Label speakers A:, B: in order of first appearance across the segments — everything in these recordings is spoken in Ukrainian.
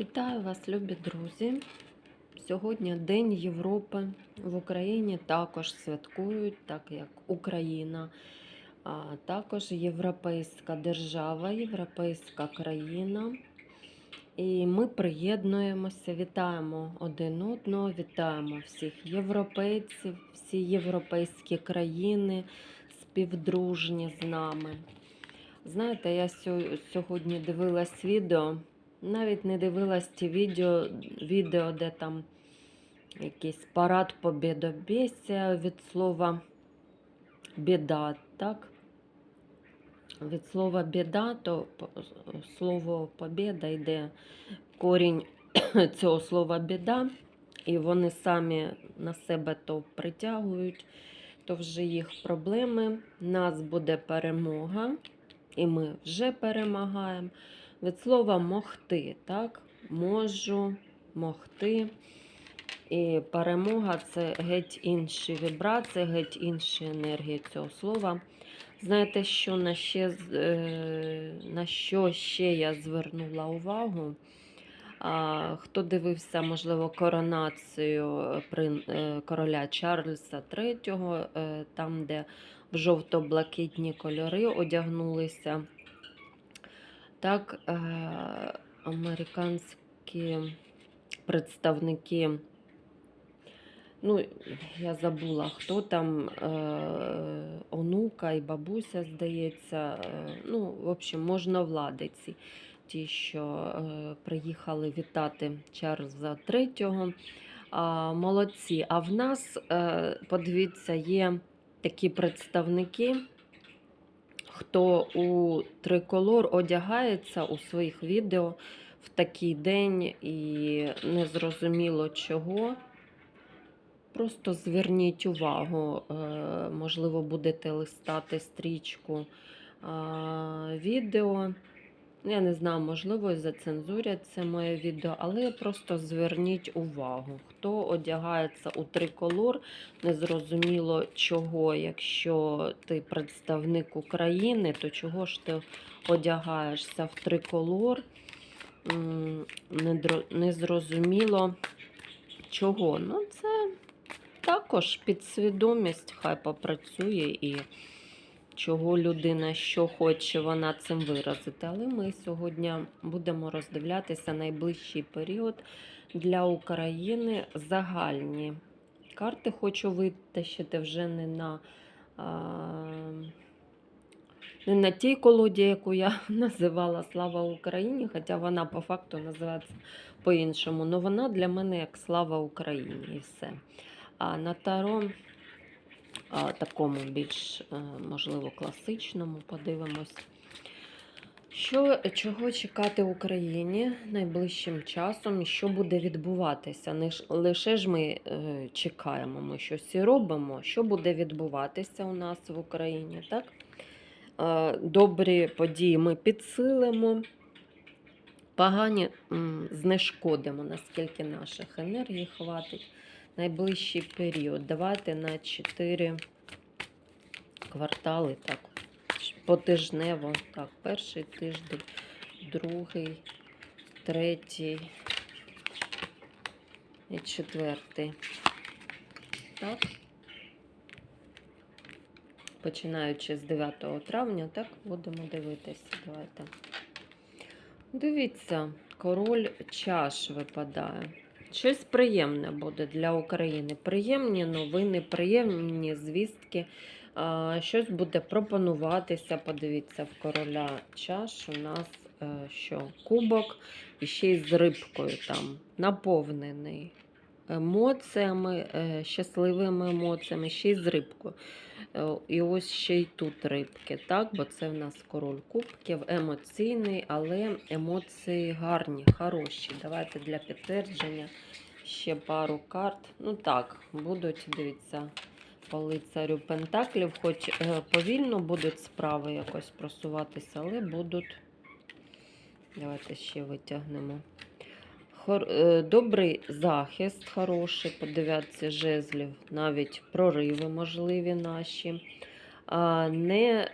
A: Вітаю вас, любі друзі. Сьогодні День Європи в Україні також святкують, так як Україна, а також європейська держава, європейська країна. І ми приєднуємося, вітаємо один одного, вітаємо всіх європейців, всі європейські країни співдружні з нами. Знаєте, я сьогодні дивилась відео. Навіть не дивилась ті відео, відео, де там якийсь парад побєдобєсія від слова біда, так? Від слова біда, то слово побєда йде корінь цього слова біда, і вони самі на себе то притягують, то вже їх проблеми. Нас буде перемога, і ми вже перемагаємо від слова могти, так? Можу, могти. І перемога це геть інші вібрації, геть інші енергії цього слова. Знаєте, що на, ще, е, на що ще я звернула увагу? А, хто дивився, можливо, коронацію е, короля Чарльза III, е, там, де в жовто-блакитні кольори одягнулися. Так, е, американські представники, ну, я забула, хто там, е, онука і бабуся, здається, е, ну, в общем, можновладиці, ті, що приїхали вітати Чарльза III. Молодці. А в нас, подивіться, є такі представники хто у триколор одягається у своїх відео в такий день і незрозуміло чого. Просто зверніть увагу, е, можливо, будете листати стрічку відео. Я не знаю, можливо, зацензурять це моє відео, але просто зверніть увагу, хто одягається у триколор, незрозуміло чого. Якщо ти представник України, то чого ж ти одягаєшся в триколор? Незрозуміло чого. Ну, це також підсвідомість, хай попрацює і чого людина що хоче, вона цим виразити. Але ми сьогодні будемо роздивлятися найближчий період для України загальні карти. Хочу витащити вже не на. Не на тій колоді, яку я називала Слава Україні, хоча вона по факту називається по-іншому. але вона для мене як Слава Україні і все. А на таро такому більш, е, можливо, класичному подивимось. Що, чого чекати Україні найближчим часом що буде відбуватися? Не ж- лише ж ми е, чекаємо, ми щось і робимо. Що буде відбуватися у нас в Україні? Так? Е, добрі події ми підсилимо, погані м, знешкодимо, наскільки наших енергій хватить. Найближчий період. Давайте на 4 квартали, так, потижнево. Так, перший тиждень, другий, третій і четвертий. Так. Починаючи з 9 травня, так, будемо дивитися. Давайте. Дивіться, король чаш випадає. Щось приємне буде для України. Приємні новини, приємні звістки. Щось буде пропонуватися. Подивіться, в короля чаш у нас е, що? Кубок і ще й з рибкою там наповнений емоціями, е, щасливими емоціями, ще й з рибкою. Е, І ось ще й тут рибки, так? Бо це в нас король кубків, емоційний, але емоції гарні, хороші. Давайте для підтвердження ще пару карт. Ну так, будуть, дивіться, по лицарю Пентаклів, хоч е, повільно будуть справи якось просуватися, але будуть. Давайте ще витягнемо. Е, добрий захист, хороший, по жезлів, навіть прориви можливі наші. Не,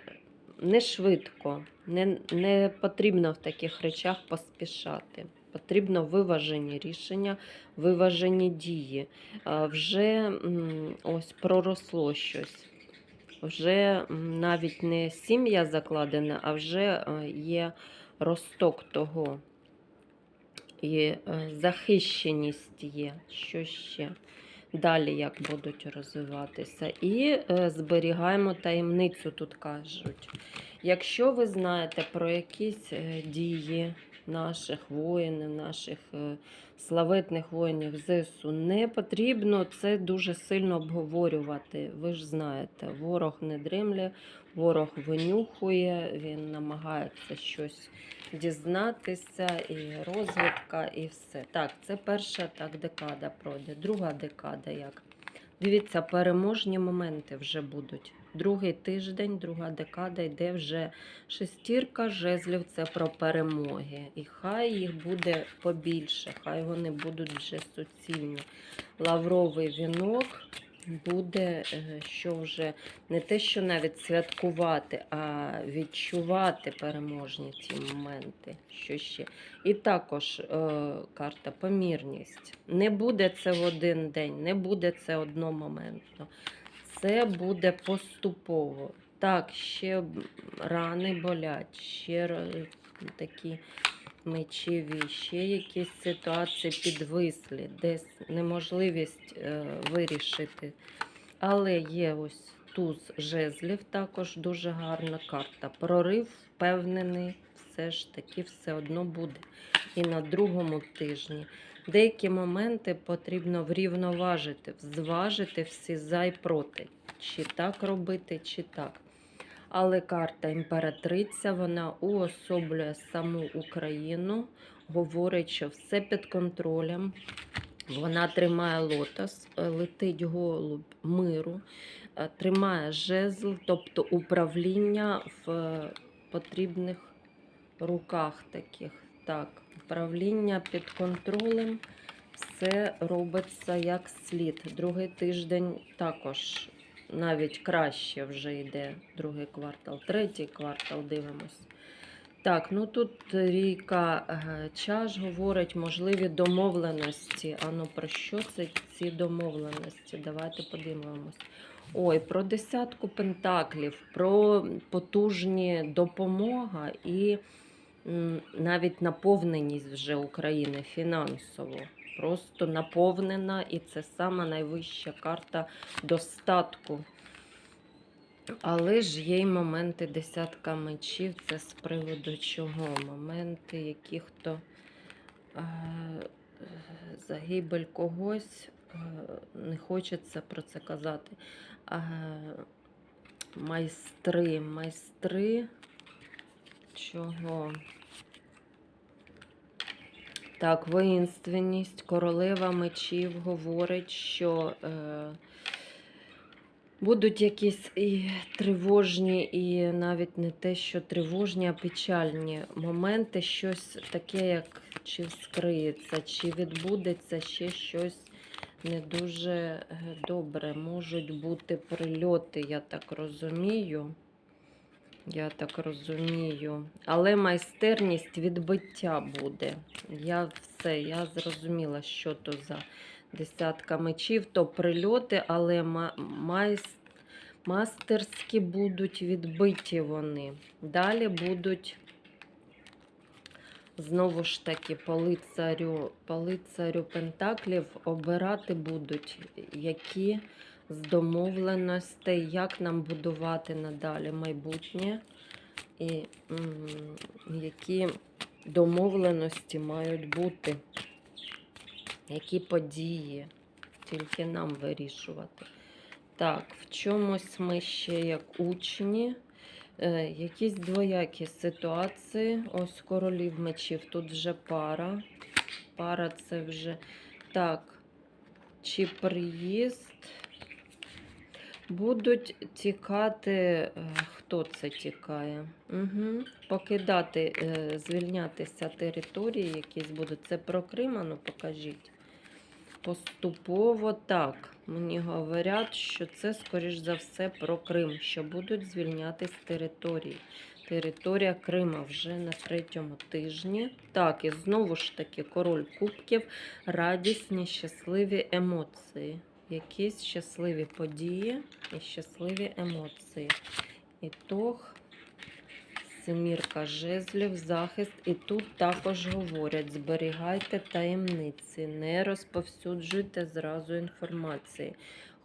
A: не швидко, не, не потрібно в таких речах поспішати. Потрібно виважені рішення, виважені дії. Вже ось проросло щось. Вже навіть не сім'я закладена, а вже е, є росток того. І е, захищеність є. Що ще? Далі як будуть розвиватися. І е, зберігаємо таємницю, тут кажуть. Якщо ви знаєте про якісь е, дії наших воїнів, наших славетних воїнів ЗСУ, не потрібно це дуже сильно обговорювати. Ви ж знаєте, ворог не дремле, ворог винюхує, він намагається щось дізнатися, і розвідка, і все. Так, це перша так декада пройде. Друга декада як? Дивіться, переможні моменти вже будуть. Другий тиждень, друга декада йде вже шестірка жезлів це про перемоги. І хай їх буде побільше, хай вони будуть вже суцільні. Лавровий вінок буде, е, що вже не те, що навіть святкувати, а відчувати переможні ці моменти. Що ще? І також е, карта помірність. Не буде це в один день, не буде це одномоментно. Це буде поступово. Так, ще рани болять, ще р- мечеві, ще якісь ситуації підвислі, десь неможливість е, вирішити. Але є ось туз жезлів, також дуже гарна карта. Прорив впевнений, все ж таки все одно буде. І на другому тижні. Деякі моменти потрібно врівноважити, зважити всі за і проти. Чи так робити, чи так. Але карта імператриця вона уособлює саму Україну, говорить, що все під контролем. Вона тримає лотос, е, летить голуб миру, е, тримає жезл, тобто управління в е, потрібних руках таких. Так, управління під контролем, все робиться як слід. Другий тиждень також навіть краще вже йде другий квартал, третій квартал дивимось. Так, ну тут Ріка е, Чаш говорить можливі домовленості. А ну про що це ці домовленості? Давайте подивимось. Ой, про десятку пентаклів, про потужні допомога і навіть наповненість вже України фінансово. Просто наповнена, і це сама найвища карта достатку. Але ж є й моменти десятка мечів. Це з приводу чого? Моменти, які хто е, загибель когось, е, не хочеться про це казати. Е, майстри, майстри. Чого? Так, воїнственність, королева мечів говорить, що е, будуть якісь і тривожні, і навіть не те, що тривожні, а печальні моменти, щось таке, як чи вскриється, чи відбудеться ще щось не дуже е, добре. Можуть бути прильоти, я так розумію. Я так розумію. Але майстерність відбиття буде. Я все, я зрозуміла, що то за десятка мечів, то прильоти, але ма- мастерські будуть відбиті вони. Далі будуть знову ж таки по лицарю, по лицарю Пентаклів обирати будуть, які з домовленостей, як нам будувати надалі майбутнє, і які домовленості мають бути, які події, тільки нам вирішувати. Так, в чомусь ми ще як учні. Е, якісь двоякі ситуації. Ось королів мечів, тут вже пара. Пара це вже так. Чи приїзд? Будуть тікати, е, хто це тікає? Угу. Покидати, е, звільнятися території, якісь будуть. Це про Крим, ну покажіть. Поступово так. Мені говорять, що це, скоріш за все, про Крим, що будуть звільнятись території. Територія Крима вже на третьому тижні. Так, і знову ж таки король кубків, радісні, щасливі емоції. Якісь щасливі події і щасливі емоції. Ітог, семірка жезлів, захист. І тут також говорять: зберігайте таємниці, не розповсюджуйте зразу інформації.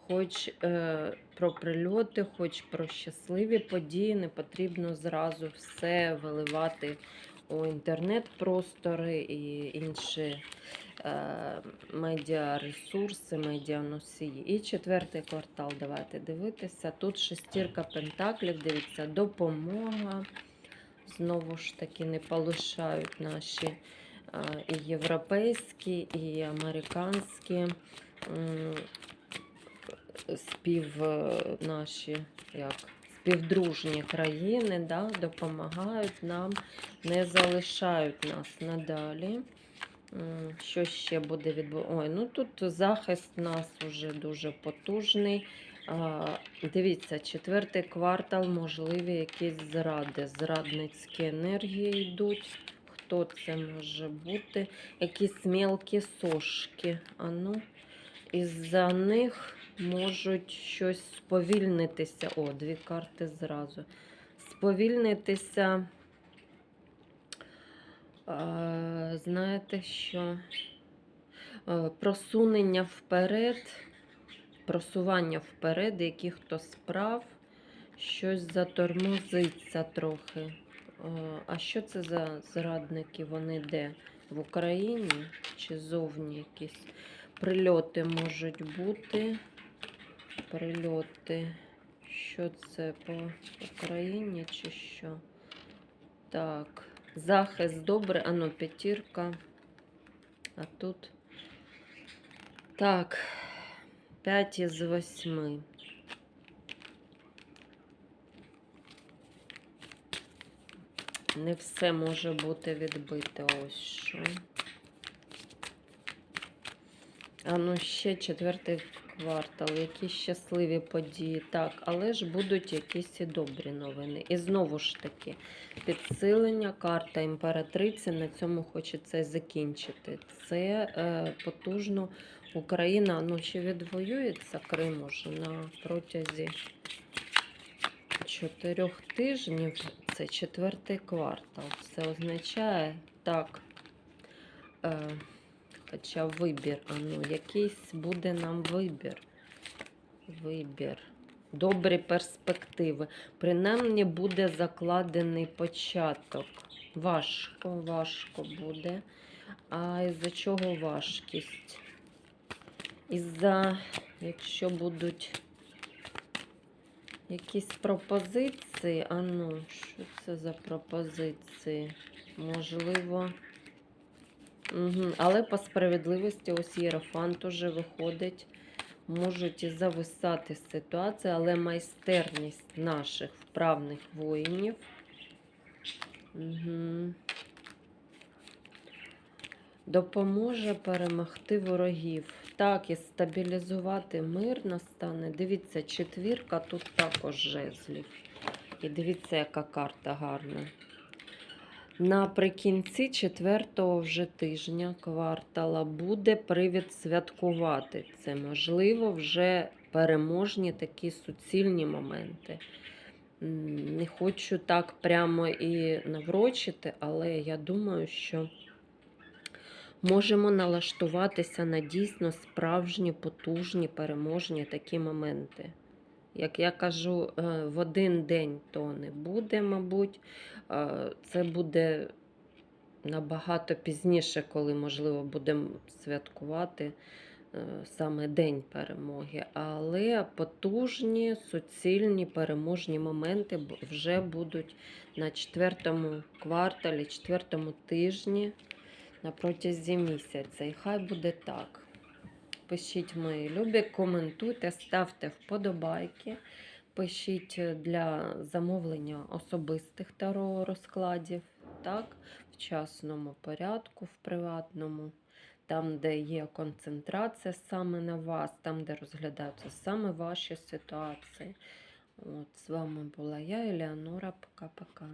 A: Хоч е, про прильоти, хоч про щасливі події, не потрібно зразу все виливати у інтернет-простори і інші медіаресурси, медіаносії. І четвертий квартал, давайте дивитися. Тут шестірка пентаклів, дивіться, допомога. Знову ж таки, не полишають наші е, і європейські, і американські спів е, наші як співдружні країни да, допомагають нам, не залишають нас надалі. Що ще буде відбуватися? Ой, ну тут захист нас вже дуже потужний. Дивіться, четвертий квартал, можливі якісь зради, зрадницькі енергії йдуть. Хто це може бути? Якісь мелкі сошки. А ну, із-за них можуть щось сповільнитися. О, дві карти зразу. Сповільнитися. Знаєте що? Просунення вперед, просування вперед яких-то справ, щось затормозиться трохи. А що це за зрадники? Вони де? В Україні чи зовні якісь прильоти можуть бути? Прильоти. Що це по Україні чи що? Так. Захист добре, ано п'ятірка. А тут. Так, 5 із 8. Не все може бути відбите. Ось що. А ну ще четвертий квартал, якісь щасливі події. Так, але ж будуть якісь і добрі новини. І знову ж таки, підсилення, карта імператриці. На цьому хочеться закінчити. Це е, потужно Україна ну, чи відвоюється Крим уже на протязі чотирьох тижнів. Це четвертий квартал. Це означає так. Е, Хоча вибір, а ну, якийсь буде нам вибір. Вибір. Добрі перспективи. Принаймні буде закладений початок. Важко, важко буде. А із-за чого важкість? Із-за, якщо будуть якісь пропозиції, а ну, що це за пропозиції? Можливо. Угу. Але по справедливості ось Єрофант уже виходить. Можуть і зависати ситуації, але майстерність наших вправних воїнів. Угу. Допоможе перемогти ворогів. Так, і стабілізувати мир настане. Дивіться, четвірка, тут також жезлів. І дивіться, яка карта гарна. Наприкінці четвертого вже тижня квартала буде привід святкувати. Це можливо вже переможні такі суцільні моменти. Не хочу так прямо і наврочити, але я думаю, що можемо налаштуватися на дійсно справжні, потужні, переможні такі моменти. Як я кажу, е, в один день то не буде, мабуть. Е, Це буде набагато пізніше, коли, можливо, будемо святкувати е, саме День перемоги. Але потужні, суцільні, переможні моменти вже будуть на четвертому кварталі, четвертому тижні на протязі місяця. І хай буде так. Пишіть мої любі, коментуйте, ставте вподобайки. Пишіть для замовлення особистих таро розкладів, так, в частному порядку, в приватному, там, де є концентрація саме на вас, там, де розглядаються саме ваші ситуації. От, з вами була я, Елеонора. Пока-пока.